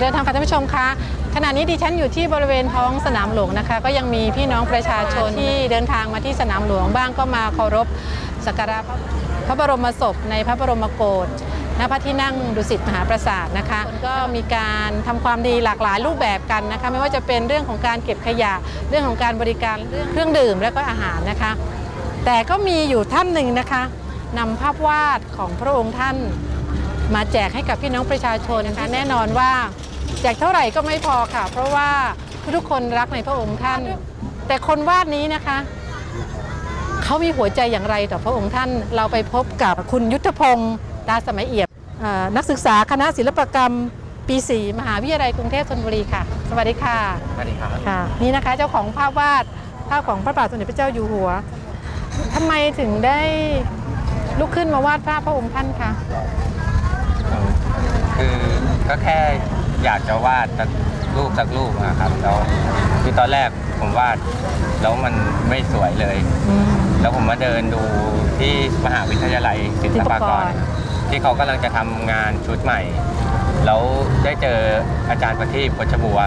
เดินทางค่ะท่านผู้ชมคะขณะนี้ดิฉันอยู่ที่บริเวณท้องสนามหลวงนะคะ ก็ยังมีพี่น้องประชาชนที่เดินทางมาที่สนามหลวงบ้างก็มาเคารพสักการะพระบรมศพในพระบรมโกศณพระที่นั่งดุสิตมหาปราสาทนะคะก็มีการทำความดีหลากหลายรูปแบบกันนะคะไม่ว่าจะเป็นเรื่องของการเก็บขยะ เรื่องของการบริการเรื่องเครื่องดื่มและก็อาหารนะคะ แต่ก็มีอยู่ท่านหนึ่งนะคะนำภาพวาดของพระองค์ท่าน มาแจกให้กับพี่น้องประชาชนนะคะแน่นอนว่าแจกเท่าไหร่ก็ไม่พอค่ะ เพราะว่าทุกๆคนรักในพระองค์ท่าน แต่คนวาดนี้นะคะเขามีหัวใจอย่างไรต่อพระองค์ท่านเราไปพบกับคุณยุทธพงศ์ตาสมัยเอี่ยมเอ่อนักศึกษาคณะศิลปกรรมปี4มหาวิทยาลัยกรุงเทพธนบุรีค่ะ สวัสดีค่ะสวัสดีครับค่ะ นี่นะคะเจ้าของภาพวาดภาพของพระบาทสมเด็จพระเจ้าอยู่หัวทำไมถึงได้ลุกขึ้นมาวาดภาพพระองค์ท่านคะ คือก็แค่อยากจะวาดสักรูปสักรูปนะครับแล้วคือตอนแรกผมวาดแล้วมันไม่สวยเลย อืม แล้วผมมาเดินดูที่มหาวิทยาลัยศิลปากร ศิลปากรที่เขากำลังจะทำงานชุดใหม่ แล้วได้เจออาจารย์ประทีปพชบัว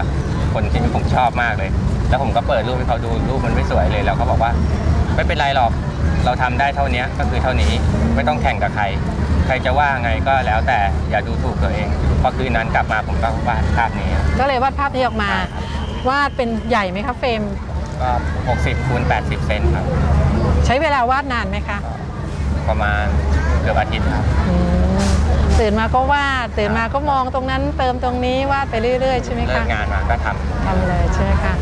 คนที่ผมชอบมากเลย แล้วผมก็เปิดรูปให้เขาดูรูปมันไม่สวยเลย แล้วเขาบอกว่า ไม่เป็นไรหรอกเราทำได้เท่านี้ก็คือเท่านี้ไม่ต้องแข่งกับใคร ใครจะว่าไงก็แล้วแต่อย่าดูถูกตัวเองพอคืนนั้นกลับมาผมก็วาดภาพนี้ก็เลยวาดภาพนี้ออกมาวาดเป็นใหญ่ไหมคะเฟรมก็60คูณ80 เซนครับ ใช้เวลาวาดนานไหมคะประมาณเกือบอาทิตย์ครับอืมตื่นมาก็วาดตื่นมาก็มองตรงนั้นเติมตรงนี้วาดไปเรื่อยๆใช่ไหมเลิคะกงานมาก็ทำทำเลยใช่ไหมคะ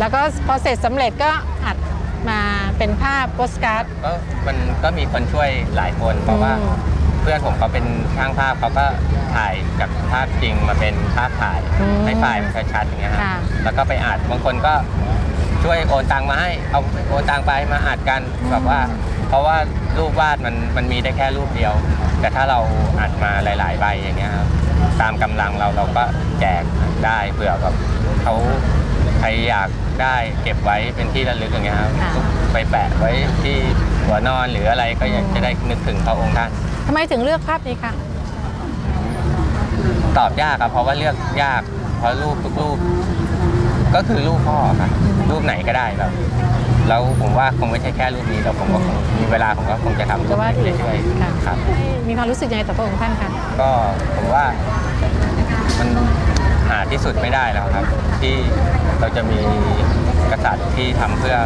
แล้วก็พอเสร็จสำเร็จก็อัดมาเป็นภาพโปสการ์ดก็มันก็มีคนช่วยหลายคนเพราะว่าอืมเพื่อนผมเขาเป็นช่างภาพเขาก็ถ่ายจากภาพจริงมาเป็นภาพถ่ายอืมให้ไฟล์มันชัดๆอย่างเงี้ยครับค่ะ แล้วก็ไปอัดบางคนก็ช่วยโอนตังมาให้เอาโอนตังไปมาอัดกันแบบว่า เพราะว่ารูปวาดมันมันมีได้แค่รูปเดียว แต่ถ้าเราอัดมาหลาย ๆ ใบอย่างเงี้ยครับตามกำลังเราเราก็แจกได้เผื่อแบบเขาใครอยากได้เก็บไว้เป็นที่ระลึกอย่างเงี้ยครับค่ะ ไปแปะไว้ที่หัวนอนหรืออะไรก็อยากจะได้นึกถึงพระองค์ท่าน ทำไมถึงเลือกภาพนี้คะตอบยากครับเพราะว่าเลือกยาก เพราะรูปทุกรูป ก็คือรูปพ่อครับรูปไหนก็ได้แบบแล้วผมว่าคงไม่ใช่แค่รูปนี้แต่ผมก็คงมีเวลาผมก็คงจะทำรูจะปวาดอื่อีนกเรื่อยค่ะๆครับ มีความรู้สึกยังไงต่อพระองค์ท่านคะก็ผมว่ามันหาที่สุดไม่ได้แล้วครับ ที่เราจะมีกษัตริย์ที่ทำเพื่อ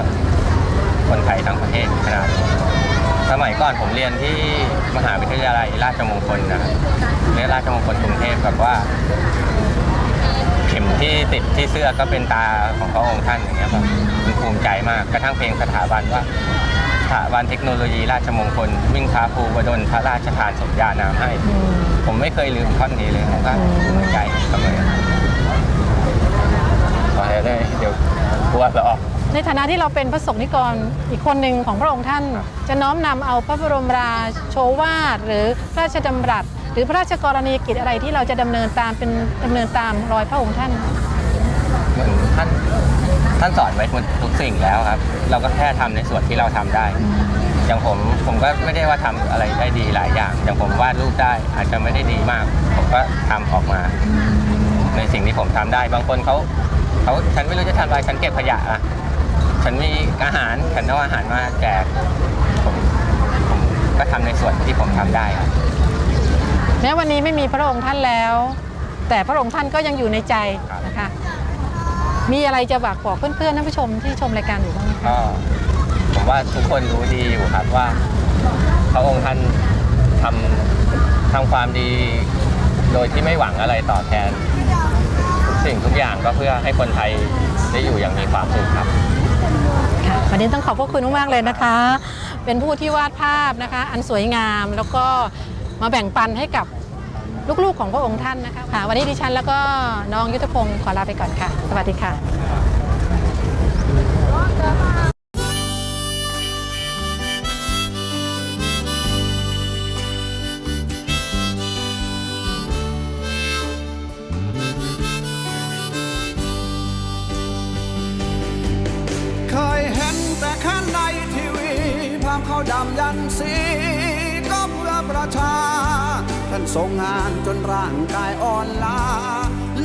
คนไทยทั้งประเทศขนาดนี้ สมัยก่อนผมเรียนที่มหาวิทยาลัยราชมงคลนะครับเรียนราชมงคลกรุงเทพแบบว่า เข็มที่ติดที่เสื้อก็เป็นตาของพระองค์ท่านอย่างเงี้ยแบบมันภูมิใจมากกระทั่งเพลงสถาบันว่าสถาบันเทคโนโลยีราชมงคลวิ่งพาภูวดลพระราชทานสมญานามให้ ผมไม่เคยลืมท่อนนี้เลยผมก็ภูมิใจเสมอขอให้ได้เดี๋ยวกลัวจะออก ในฐานะที่เราเป็นพระสงฆ์นิกรอีกคนหนึ่งของพระองค์ท่าน จะน้อมนำเอาพระบรมราโชวาทหรือพระราชดำรัส หรือพระราชกรณียกิจอะไรที่เราจะดำเนินตามเป็นดำเนินตามรอยพระองค์ท่านเหมือนท่านท่านสอนไว้หมดทุกสิ่งแล้วครับ เราก็แค่ทำในส่วนที่เราทำได้ อย่างผมผมก็ไม่ได้ว่าทำอะไรได้ดีหลายอย่าง อย่างผมวาดรูปได้อาจจะไม่ได้ดีมาก ผมก็ทำออกมา ในสิ่งที่ผมทำได้ บางคนเขาเขาฉันไม่รู้จะทำอะไรฉันเก็บขยะอะ ฉันมีอาหารฉันเอาอาหารมาแจกผมผมก็ทำในส่วนที่ผมทำได้ครับแม้วันนี้ไม่มีพระองค์ท่านแล้ว แต่พระองค์ท่านก็ยังอยู่ในใจนะคะ มีอะไรจะฝากบอกเพื่อนๆท่านผู้ชมที่ชมรายการอยู่บ้างไหมคะก็ผมว่าทุกคนรู้ดีอยู่ครับว่า พระองค์ท่านทำทำความดี โดยที่ไม่หวังอะไรตอบแทนทุกสิ่งทุกอย่างก็เพื่อให้คนไทยได้อยู่อย่างมีความสุขครับค่ะ วันนี้ต้องขอบพระคุณมากๆเลยนะคะ เป็นผู้ที่วาดภาพนะคะ อันสวยงามแล้วก็มาแบ่งปันให้กับลูกๆของพระองค์ท่านนะคะค่ะวันนี้ดิฉันแล้วก็น้องยุทธพงศ์ขอลาไปก่อนค่ะ สวัสดีค่ะ ดำยันสีก็เพื่อประชา ท่านทรงงานจนร่างกายอ่อนล้า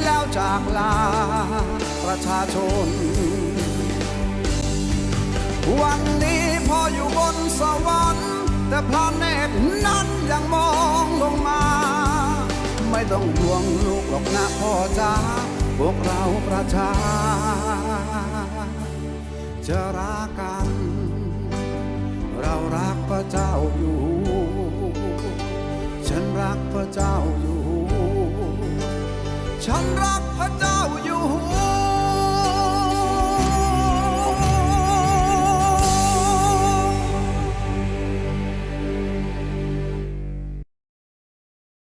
แล้วจากลาประชาชน วันนี้พออยู่บนสวรรค์แต่พระเนตรนั้นยังมองลงมา ไม่ต้องห่วงลูกหรอกนะพ่อจ้าพวกเราประชาจะรักกัน รารักพระเจ้าอยู่ ฉันรักพระเจ้าอยู่ ฉันรัก